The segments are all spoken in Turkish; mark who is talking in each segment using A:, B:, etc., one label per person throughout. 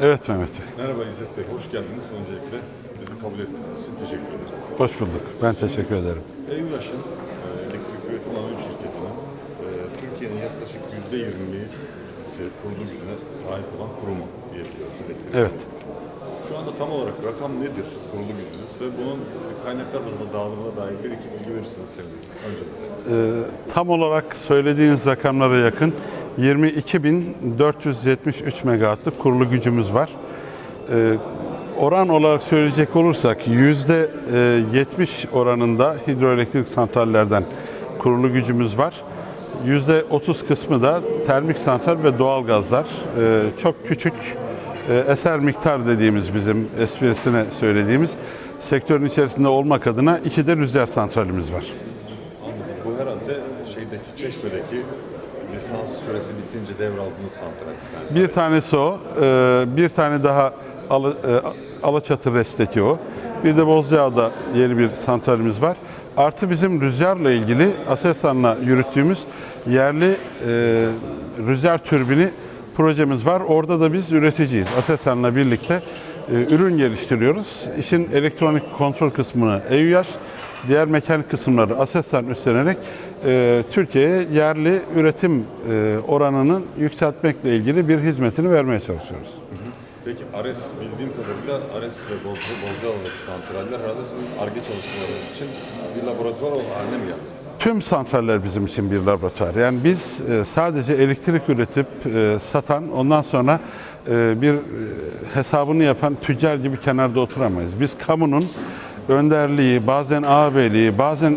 A: Evet Mehmet Bey.
B: Merhaba İzzet Bey, hoş geldiniz. Öncelikle bizi kabul ettiğiniz için teşekkür ederiz.
A: Hoş bulduk. Ben teşekkür ederim.
B: EÜYAŞ'ın e, elektrik üretim anonim şirketinin e, Türkiye'nin yaklaşık %20'si kurulu gücüne sahip olan kurumu diyebiliyoruz elektrik.
A: Evet.
B: Şu anda tam olarak rakam nedir kurulu gücünüz ve bunun kaynaklar bazında dağılımına dair bir iki bilgi verirseniz sevinirim. Öncelikle.
A: Tam olarak söylediğiniz rakamlara yakın 22.473 megawattlık kurulu gücümüz var. Ee, oran olarak söyleyecek olursak yüzde e, 70 oranında hidroelektrik santrallerden kurulu gücümüz var. Yüzde 30 kısmı da termik santral ve doğal gazlar. Ee, çok küçük e, eser miktar dediğimiz bizim esprisine söylediğimiz sektörün içerisinde olmak adına iki de rüzgar santralimiz var.
B: Anladım. Bu herhalde şeydeki, Çeşme'deki lisans süresi bitince devraldığınız santral bir tanesi.
A: Bir tanesi o, e, bir tane daha Ala, e, Alaçatı Rest'teki o. Bir de Bozcaada'da yeni bir santralimiz var. Artı bizim rüzgarla ilgili Aselsan'la yürüttüğümüz yerli e, rüzgar türbini projemiz var. Orada da biz üreticiyiz. Aselsan'la birlikte ürün geliştiriyoruz. İşin elektronik kontrol kısmını EÜYAŞ, diğer mekanik kısımları Aselsan üstlenerek e, Türkiye'ye yerli üretim e, oranının yükseltmekle ilgili bir hizmetini vermeye çalışıyoruz.
B: Peki ARES bildiğim kadarıyla ARES ve Bozca, Bozcaada'daki santraller herhalde sizin ARGE çalışmalarınız için bir laboratuvar haline mi geldi?
A: Tüm santraller bizim için bir laboratuvar. Yani biz e, sadece elektrik üretip e, satan, ondan sonra e, bir hesabını yapan tüccar gibi kenarda oturamayız. Biz kamunun önderliği, bazen ağabeyliği, bazen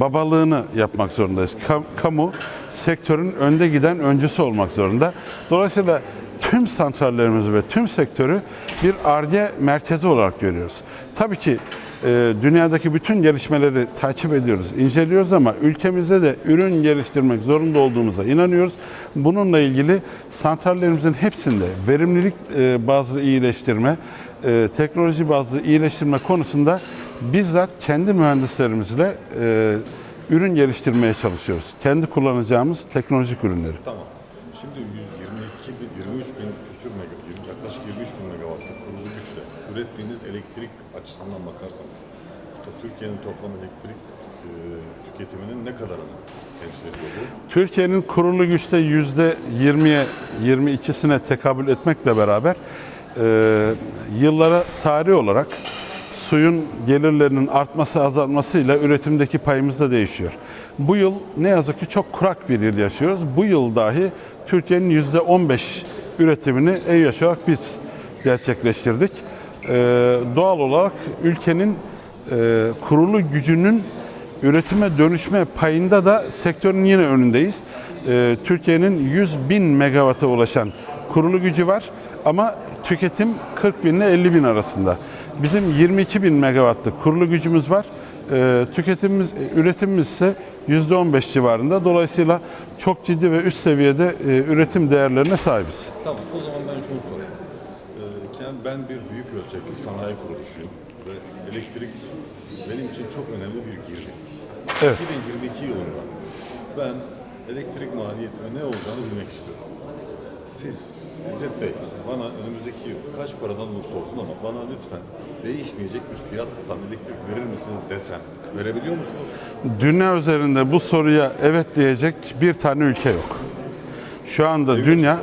A: babalığını yapmak zorundayız. Ka- kamu sektörün önde giden öncüsü olmak zorunda. Dolayısıyla tüm santrallerimizi ve tüm sektörü bir ARGE merkezi olarak görüyoruz. Tabii ki dünyadaki bütün gelişmeleri takip ediyoruz, inceliyoruz ama ülkemizde de ürün geliştirmek zorunda olduğumuza inanıyoruz. Bununla ilgili santrallerimizin hepsinde verimlilik e, bazlı iyileştirme, e, teknoloji bazlı iyileştirme konusunda bizzat kendi mühendislerimizle e, ürün geliştirmeye çalışıyoruz. Kendi kullanacağımız teknolojik ürünleri.
B: Tamam. Şimdi 122 bin, 23 bin küsür megawatt, yaklaşık 23 bin megawattlık kurulu güçle ürettiğiniz elektrik açısından bakarsanız Türkiye'nin toplam elektrik e, tüketiminin ne kadarını temsil ediyor?
A: Türkiye'nin kurulu güçte yüzde 20'ye 22'sine tekabül etmekle beraber e, yıllara sari olarak suyun gelirlerinin artması azalmasıyla üretimdeki payımız da değişiyor. Bu yıl ne yazık ki çok kurak bir yıl yaşıyoruz. Bu yıl dahi Türkiye'nin yüzde 15 üretimini EYAŞ olarak biz gerçekleştirdik. E, doğal olarak ülkenin e, kurulu gücünün üretime dönüşme payında da sektörün yine önündeyiz. Ee, Türkiye'nin 100 bin megawata ulaşan kurulu gücü var ama tüketim 40 bin ile 50 bin arasında. Bizim 22 bin megawattlık kurulu gücümüz var. Ee, tüketimimiz, üretimimiz ise %15 civarında. Dolayısıyla çok ciddi ve üst seviyede e, üretim değerlerine sahibiz.
B: Tamam, o zaman ben şunu sorayım. Ben bir büyük ölçekli sanayi kuruluşuyum ve elektrik benim için çok önemli bir girdi.
A: Evet.
B: 2022 yılında ben elektrik maliyetinin ne olacağını bilmek istiyorum. Siz İzzet Bey bana önümüzdeki yıl kaç paradan olursa olsun ama bana lütfen değişmeyecek bir fiyattan elektrik verir misiniz desem verebiliyor musunuz?
A: Dünya üzerinde bu soruya evet diyecek bir tane ülke yok. Şu anda dünya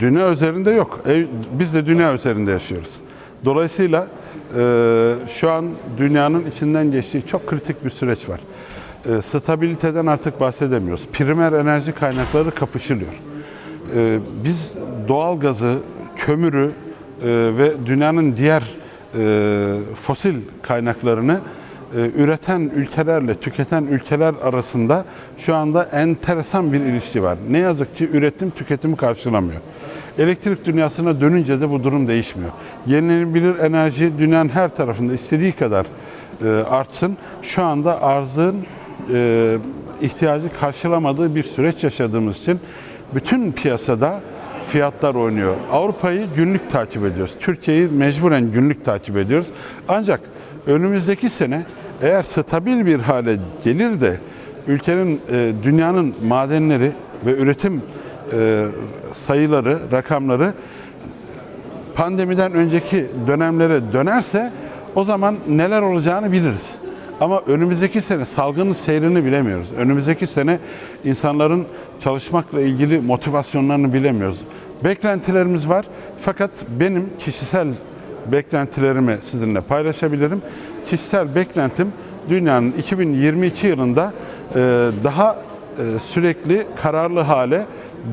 A: dünya üzerinde yok. Biz de dünya üzerinde yaşıyoruz. Dolayısıyla e, şu an dünyanın içinden geçtiği çok kritik bir süreç var. E, stabiliteden artık bahsedemiyoruz. Primer enerji kaynakları kapışılıyor. E, biz doğal gazı, kömürü ve dünyanın diğer fosil kaynaklarını üreten ülkelerle tüketen ülkeler arasında şu anda enteresan bir ilişki var. Ne yazık ki üretim tüketimi karşılamıyor. Elektrik dünyasına dönünce de bu durum değişmiyor. Yenilenebilir enerji dünyanın her tarafında istediği kadar e, artsın. Şu anda arzın e, ihtiyacı karşılamadığı bir süreç yaşadığımız için bütün piyasada fiyatlar oynuyor. Avrupa'yı günlük takip ediyoruz. Türkiye'yi mecburen günlük takip ediyoruz. Ancak önümüzdeki sene eğer stabil bir hale gelir de ülkenin, e, dünyanın madenleri ve üretim e, sayıları, rakamları pandemiden önceki dönemlere dönerse o zaman neler olacağını biliriz. Ama önümüzdeki sene salgının seyrini bilemiyoruz. Önümüzdeki sene insanların çalışmakla ilgili motivasyonlarını bilemiyoruz. Beklentilerimiz var fakat benim kişisel beklentilerimi sizinle paylaşabilirim. Kişisel beklentim dünyanın 2022 yılında e, daha e, sürekli kararlı hale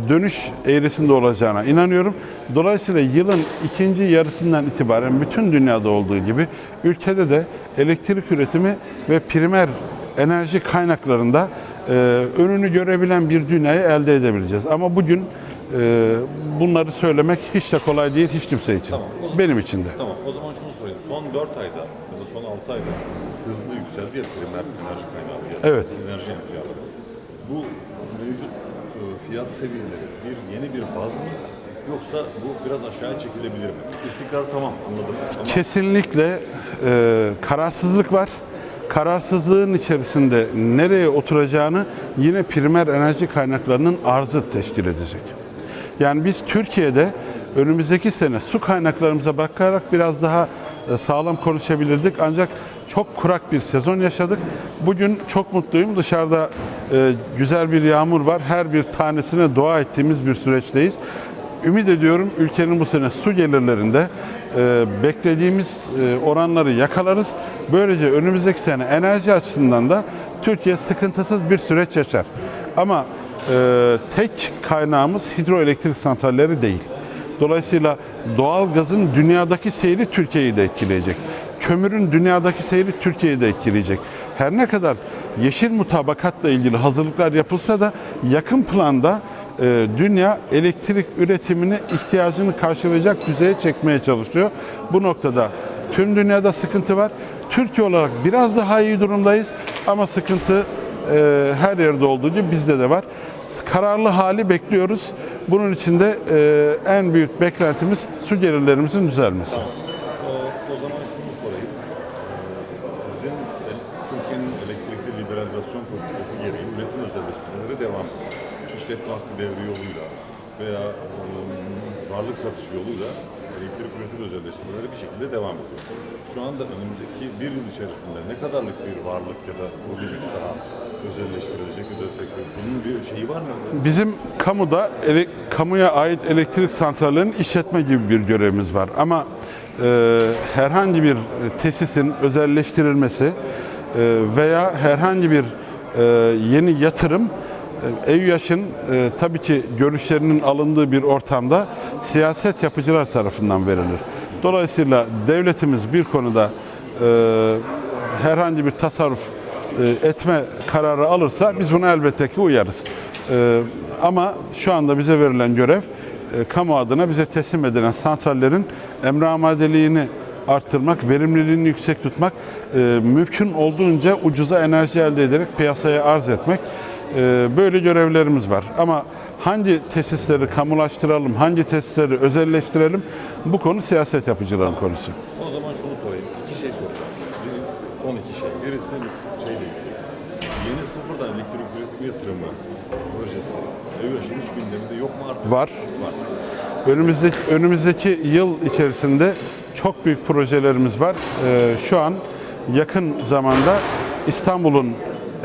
A: dönüş eğrisinde olacağına inanıyorum. Dolayısıyla yılın ikinci yarısından itibaren bütün dünyada olduğu gibi ülkede de elektrik üretimi ve primer enerji kaynaklarında e, önünü görebilen bir dünyayı elde edebileceğiz. Ama bugün e, bunları söylemek hiç de kolay değil hiç kimse için.
B: Tamam, o zaman-
A: Benim için de.
B: Tamam o zaman şunu sorayım. Son 4 ayda ya da son 6 ayda hızlı yükseldi ya primer enerji kaynağı fiyatı.
A: Evet.
B: Enerji emtiaları. Bu mevcut e, fiyat seviyeleri bir yeni bir baz mı? Yoksa bu biraz aşağıya çekilebilir mi? İstikrar tamam anladım ama
A: Kesinlikle e, kararsızlık var. Kararsızlığın içerisinde nereye oturacağını yine primer enerji kaynaklarının arzı teşkil edecek. Yani biz Türkiye'de önümüzdeki sene su kaynaklarımıza bakarak biraz daha e, sağlam konuşabilirdik. Ancak çok kurak bir sezon yaşadık. Bugün çok mutluyum. Dışarıda e, güzel bir yağmur var. Her bir tanesine dua ettiğimiz bir süreçteyiz. Ümit ediyorum ülkenin bu sene su gelirlerinde e, beklediğimiz oranları yakalarız. Böylece önümüzdeki sene enerji açısından da Türkiye sıkıntısız bir süreç yaşar. Ama e, tek kaynağımız hidroelektrik santralleri değil. Dolayısıyla doğal gazın dünyadaki seyri Türkiye'yi de etkileyecek. Kömürün dünyadaki seyri Türkiye'yi de etkileyecek. Her ne kadar yeşil mutabakatla ilgili hazırlıklar yapılsa da yakın planda e, dünya elektrik üretimini ihtiyacını karşılayacak düzeye çekmeye çalışıyor. Bu noktada tüm dünyada sıkıntı var. Türkiye olarak biraz daha iyi durumdayız ama sıkıntı e, her yerde olduğu gibi bizde de var. Kararlı hali bekliyoruz. Bunun için de e, en büyük beklentimiz su gelirlerimizin düzelmesi.
B: o, o zaman şunu sorayım. Ee, Sizin Türkiye'nin elektrikli liberalizasyon politikası gereği üretim özelleştirmeleri devam ediyor. İşletme hakkı devri yoluyla veya e, varlık satışı yoluyla elektrik üretim özelleştirmeleri bir şekilde devam ediyor. Şu anda önümüzdeki bir yıl içerisinde ne kadarlık bir varlık ya da kurulu güç daha özelleştirilecek özel sektör? Bunun bir şeyi var mı?
A: Bizim kamuda ele- kamuya ait elektrik santrallerinin işletme gibi bir görevimiz var. Ama e, herhangi bir tesisin özelleştirilmesi e, veya herhangi bir e, yeni yatırım EÜYAŞ'ın e, tabii ki görüşlerinin alındığı bir ortamda siyaset yapıcılar tarafından verilir. Dolayısıyla devletimiz bir konuda e, herhangi bir tasarruf etme kararı alırsa biz buna elbette ki uyarız. E, Ama şu anda bize verilen görev e, kamu adına bize teslim edilen santrallerin emre amadeliğini arttırmak, verimliliğini yüksek tutmak, e, mümkün olduğunca ucuza enerji elde ederek piyasaya arz etmek e, böyle görevlerimiz var. Ama hangi tesisleri kamulaştıralım, hangi tesisleri özelleştirelim bu konu siyaset yapıcıların konusu.
B: O zaman şunu sorayım. İki şey soracağım. Son iki şey. Birisi ilgili. Yeni sıfırdan elektrik üretim yatırımı projesi EÜYAŞ'ın hiç gündeminde yok mu artık?
A: Var.
B: Var.
A: Önümüzdeki önümüzdeki yıl içerisinde çok büyük projelerimiz var. Ee, şu an yakın zamanda İstanbul'un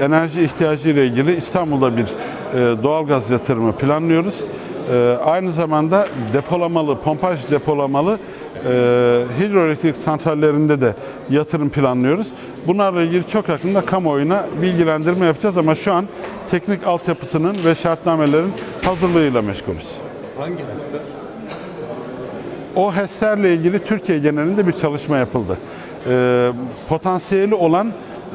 A: enerji ihtiyacı ile ilgili İstanbul'da bir e, doğalgaz yatırımı planlıyoruz. Ee, aynı zamanda depolamalı, pompaj depolamalı e, hidroelektrik santrallerinde de yatırım planlıyoruz. Bunlarla ilgili çok yakında kamuoyuna bilgilendirme yapacağız ama şu an teknik altyapısının ve şartnamelerin hazırlığıyla meşgulüz.
B: Hangi hasta?
A: O HES'lerle ilgili Türkiye genelinde bir çalışma yapıldı. Ee, potansiyeli olan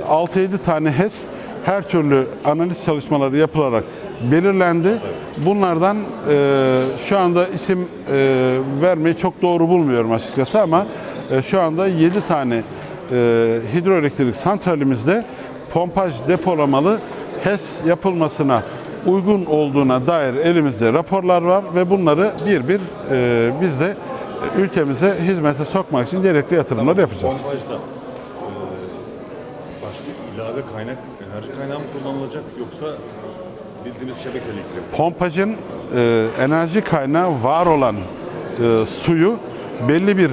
A: 6-7 tane HES her türlü analiz çalışmaları yapılarak belirlendi. Bunlardan e, şu anda isim e, vermeyi çok doğru bulmuyorum açıkçası ama e, şu anda 7 tane e, hidroelektrik santralimizde pompaj depolamalı HES yapılmasına uygun olduğuna dair elimizde raporlar var ve bunları bir bir e, biz de ülkemize hizmete sokmak için gerekli yatırımlar yapacağız.
B: Pompajda e, başka ilave kaynak, enerji kaynağı mı kullanılacak yoksa bildiğiniz şebekeli iklim?
A: Pompajın e, enerji kaynağı var olan e, suyu belli bir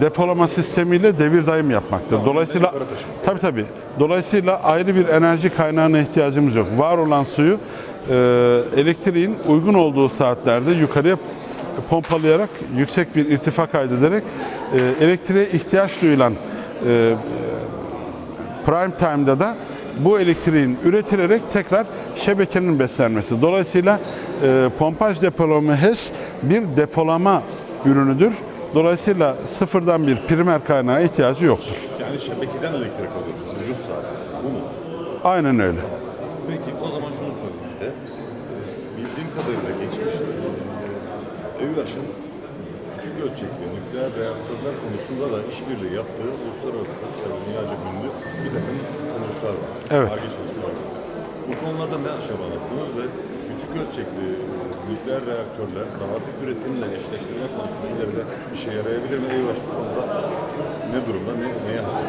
A: depolama sistemiyle devir daim yapmaktır. Dolayısıyla
B: yukarı taşıyor.
A: tabii tabii. Dolayısıyla ayrı bir enerji kaynağına ihtiyacımız yok. Var olan suyu e, elektriğin uygun olduğu saatlerde yukarıya pompalayarak yüksek bir irtifa kaydederek e, elektriğe ihtiyaç duyulan e, prime time'da da bu elektriğin üretilerek tekrar şebekenin beslenmesi. Dolayısıyla e, pompaj depolama HES bir depolama ürünüdür. Dolayısıyla sıfırdan bir primer kaynağa ihtiyacı yoktur.
B: Yani şebekeden elektrik alıyorsunuz ucuz saat. Bu mu?
A: Aynen öyle.
B: Peki o zaman şunu sorayım bir de. Ee, Bildiğim kadarıyla geçmişte EÜAŞ'ın küçük ölçekli nükleer reaktörler konusunda da işbirliği yaptığı uluslararası tabii dünyaca ünlü bir takım kuruluşlar var.
A: Evet.
B: Arge çalışmalar var. Bu konularda ne aşamadasınız ve küçük ölçekli nükleer reaktörler rahatlık üretimle eşleştirme konusunda ileride işe yarayabilir mi? EÜAŞ bu ne durumda, ne, neye hazır?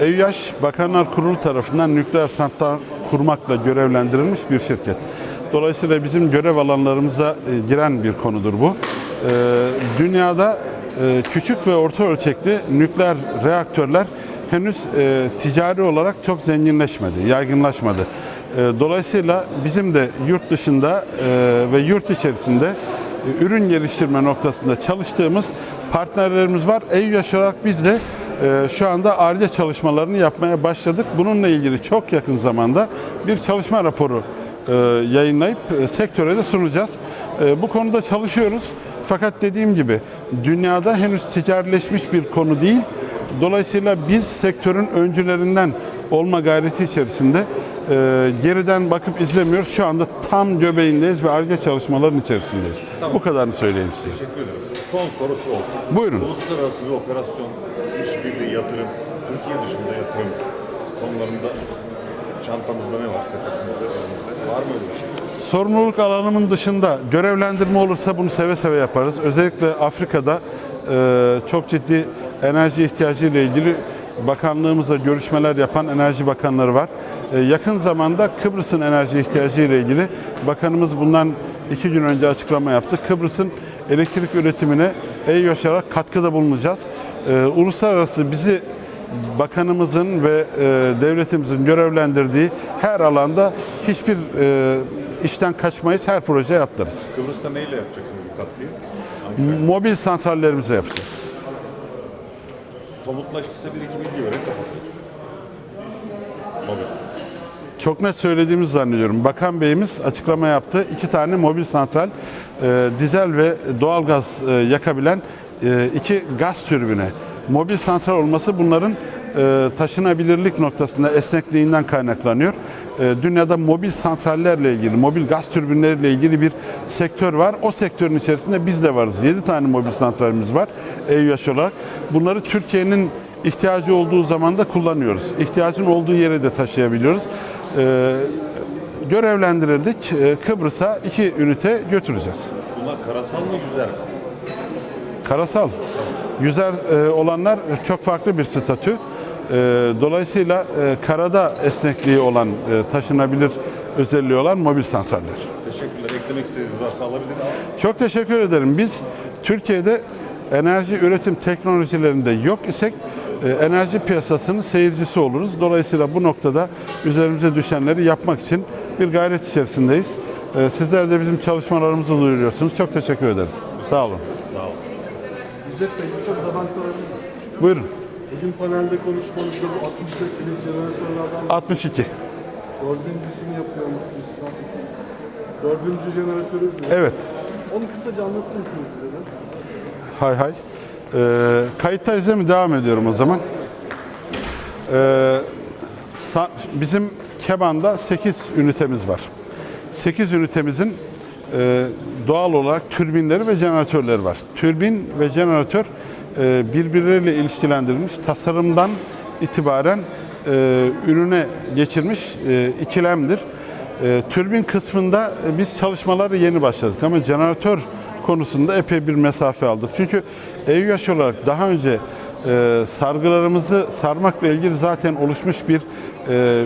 A: EÜYAŞ Bakanlar Kurulu tarafından nükleer santral kurmakla görevlendirilmiş bir şirket. Dolayısıyla bizim görev alanlarımıza e, giren bir konudur bu. E, Dünyada e, küçük ve orta ölçekli nükleer reaktörler henüz e, ticari olarak çok zenginleşmedi, yaygınlaşmadı. E, Dolayısıyla bizim de yurt dışında e, ve yurt içerisinde e, ürün geliştirme noktasında çalıştığımız partnerlerimiz var. EÜYAŞ olarak biz de e, şu anda ARGE çalışmalarını yapmaya başladık. Bununla ilgili çok yakın zamanda bir çalışma raporu e, yayınlayıp e, sektöre de sunacağız. Bu konuda çalışıyoruz. Fakat dediğim gibi dünyada henüz ticarileşmiş bir konu değil. Dolayısıyla biz sektörün öncülerinden olma gayreti içerisinde e, geriden bakıp izlemiyoruz. Şu anda tam göbeğindeyiz ve ARGE çalışmaların içerisindeyiz. Bu kadarını söyleyeyim size.
B: Teşekkür ederim. Son soru şu olsun.
A: Buyurun.
B: Uluslararası bir operasyon, işbirliği, yatırım, Türkiye dışında yatırım konularında çantamızda ne var, sepetimizde, elimizde? Var mı öyle bir şey?
A: Sorumluluk alanımın dışında görevlendirme olursa bunu seve seve yaparız. Özellikle Afrika'da e, çok ciddi enerji ihtiyacı ile ilgili bakanlığımızla görüşmeler yapan enerji bakanları var. E, yakın zamanda Kıbrıs'ın enerji ihtiyacı ile ilgili bakanımız bundan iki gün önce açıklama yaptı. Kıbrıs'ın elektrik üretimine EYOŞ olarak katkıda bulunacağız. E, uluslararası bizi bakanımızın ve e, devletimizin görevlendirdiği her alanda hiçbir işten kaçmayız, her projeye atlarız.
B: Kıbrıs'ta neyle yapacaksınız bu katkıyı?
A: Mobil santrallerimize yapacağız.
B: Somutlaştıysa bir iki bilgi kapatalım. Mobil.
A: Çok net söylediğimizi zannediyorum. Bakan Beyimiz açıklama yaptı. İki tane mobil santral, e, dizel ve doğalgaz e, yakabilen e, iki gaz türbine. Mobil santral olması bunların e, taşınabilirlik noktasında esnekliğinden kaynaklanıyor. E, dünyada mobil santrallerle ilgili, mobil gaz türbinleriyle ilgili bir sektör var. O sektörün içerisinde biz de varız. 7 tane mobil santralimiz var EÜYAŞ olarak. Bunları Türkiye'nin ihtiyacı olduğu zaman da kullanıyoruz. İhtiyacın olduğu yere de taşıyabiliyoruz. Ee, görevlendirildik. Ee, Kıbrıs'a iki ünite götüreceğiz.
B: Bunlar karasal mı güzel?
A: Karasal. Yüzer e, olanlar çok farklı bir statü. Ee, dolayısıyla e, karada esnekliği olan, e, taşınabilir özelliği olan mobil santraller.
B: Teşekkürler. Eklemek istediğiniz varsa alabiliriz.
A: Çok teşekkür ederim. Biz Türkiye'de enerji üretim teknolojilerinde yok isek e, enerji piyasasının seyircisi oluruz. Dolayısıyla bu noktada üzerimize düşenleri yapmak için bir gayret içerisindeyiz. Sizler de bizim çalışmalarımızı duyuruyorsunuz. Çok teşekkür ederiz. Sağ olun.
B: Sağ olun.
A: Buyurun.
C: Bugün panelde konuşmanızda bu 60 dakikalık jeneratörlerden
A: 62.
C: dördüncüsünü yapıyormuşsunuz. Dördüncü jeneratörü mü?
A: Evet.
C: Onu kısaca anlatır mısınız bize de?
A: Hay hay. Ee, değil mi? Devam ediyorum o zaman. Ee, bizim Keban'da 8 ünitemiz var. 8 ünitemizin e, doğal olarak türbinleri ve jeneratörleri var. Türbin ve jeneratör birbirleriyle ilişkilendirilmiş tasarımdan itibaren e, ürüne geçirmiş e, ikilemdir. E, türbin kısmında e, biz çalışmaları yeni başladık ama jeneratör konusunda epey bir mesafe aldık. Çünkü EÜYAŞ olarak daha önce e, sargılarımızı sarmakla ilgili zaten oluşmuş bir e,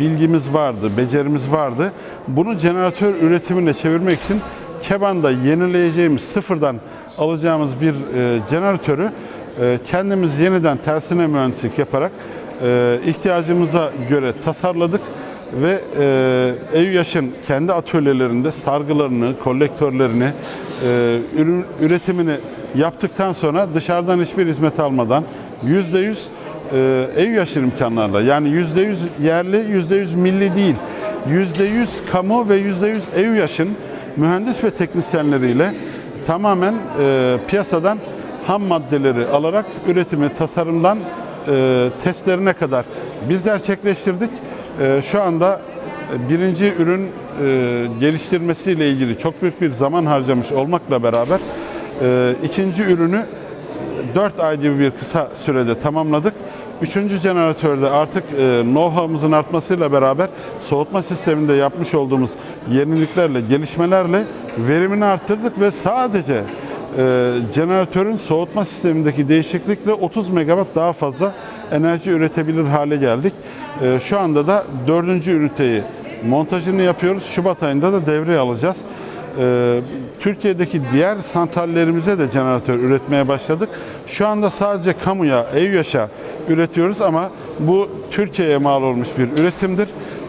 A: bilgimiz vardı, becerimiz vardı. Bunu jeneratör üretimine çevirmek için Keban'da yenileyeceğimiz sıfırdan alacağımız bir e, jeneratörü e, kendimiz yeniden tersine mühendislik yaparak e, ihtiyacımıza göre tasarladık ve e, EÜYAŞ'ın kendi atölyelerinde sargılarını, kolektörlerini, e, ürün üretimini yaptıktan sonra dışarıdan hiçbir hizmet almadan %100 e, EÜYAŞ'ın imkanlarla yani %100 yerli, %100 milli değil, %100 kamu ve %100 EÜYAŞ'ın mühendis ve teknisyenleriyle tamamen e, piyasadan ham maddeleri alarak üretimi tasarımdan e, testlerine kadar biz gerçekleştirdik. E, şu anda e, birinci ürün e, geliştirmesiyle ilgili çok büyük bir zaman harcamış olmakla beraber e, ikinci ürünü 4 ay gibi bir kısa sürede tamamladık. Üçüncü jeneratörde artık e, know-how'ımızın artmasıyla beraber soğutma sisteminde yapmış olduğumuz yeniliklerle, gelişmelerle verimini arttırdık ve sadece e, jeneratörün soğutma sistemindeki değişiklikle 30 megawatt daha fazla enerji üretebilir hale geldik. E, şu anda da dördüncü üniteyi montajını yapıyoruz. Şubat ayında da devreye alacağız. Ee, Türkiye'deki diğer santrallerimize de jeneratör üretmeye başladık. Şu anda sadece kamuya, EÜYAŞ'a üretiyoruz ama bu Türkiye'ye mal olmuş bir üretimdir.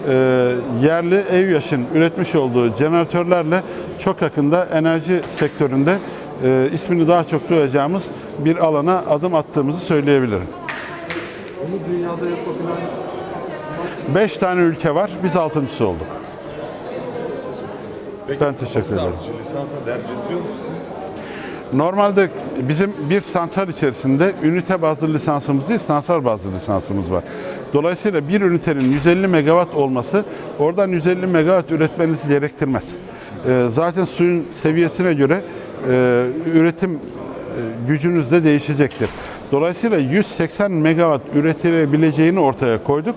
A: Ee, yerli EÜYAŞ'ın üretmiş olduğu jeneratörlerle çok yakında enerji sektöründe e, ismini daha çok duyacağımız bir alana adım attığımızı söyleyebilirim.
C: Bunu dünyada yapabilen
A: 5 tane ülke var, biz altıncısı olduk.
B: Peki,
A: Ben teşekkür ederim.
B: lisansa derc ediliyor musunuz?
A: Normalde bizim bir santral içerisinde ünite bazlı lisansımız değil, santral bazlı lisansımız var. Dolayısıyla bir ünitenin 150 megawatt olması oradan 150 megawatt üretmenizi gerektirmez. Ee, zaten suyun seviyesine göre e, üretim e, gücünüz de değişecektir. Dolayısıyla 180 megawatt üretilebileceğini ortaya koyduk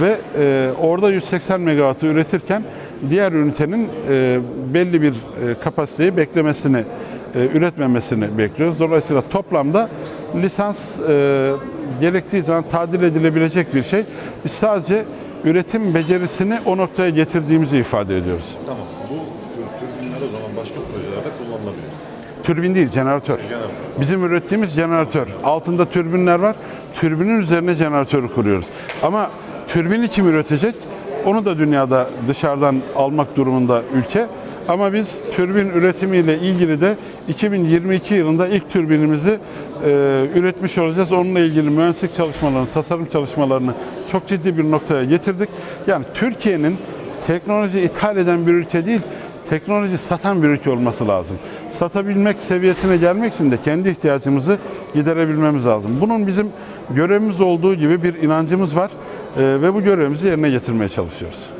A: ve e, orada 180 megawattı üretirken diğer ünitenin e, belli bir e, kapasiteyi beklemesini e, üretmemesini bekliyoruz. Dolayısıyla toplamda lisans e, gerektiği zaman tadil edilebilecek bir şey. Biz sadece üretim becerisini o noktaya getirdiğimizi ifade ediyoruz.
B: Tamam. Bu türbinler o zaman başka projelerde kullanılabilir.
A: Türbin değil, jeneratör.
B: Jeneratör.
A: Bizim ürettiğimiz jeneratör. Altında türbinler var. Türbinin üzerine jeneratörü kuruyoruz. Ama türbini kim üretecek? Onu da dünyada dışarıdan almak durumunda ülke. Ama biz türbin üretimiyle ilgili de 2022 yılında ilk türbinimizi e, üretmiş olacağız. Onunla ilgili mühendislik çalışmalarını, tasarım çalışmalarını çok ciddi bir noktaya getirdik. Yani Türkiye'nin teknoloji ithal eden bir ülke değil, teknoloji satan bir ülke olması lazım. Satabilmek seviyesine gelmek için de kendi ihtiyacımızı giderebilmemiz lazım. Bunun bizim görevimiz olduğu gibi bir inancımız var ve bu görevimizi yerine getirmeye çalışıyoruz.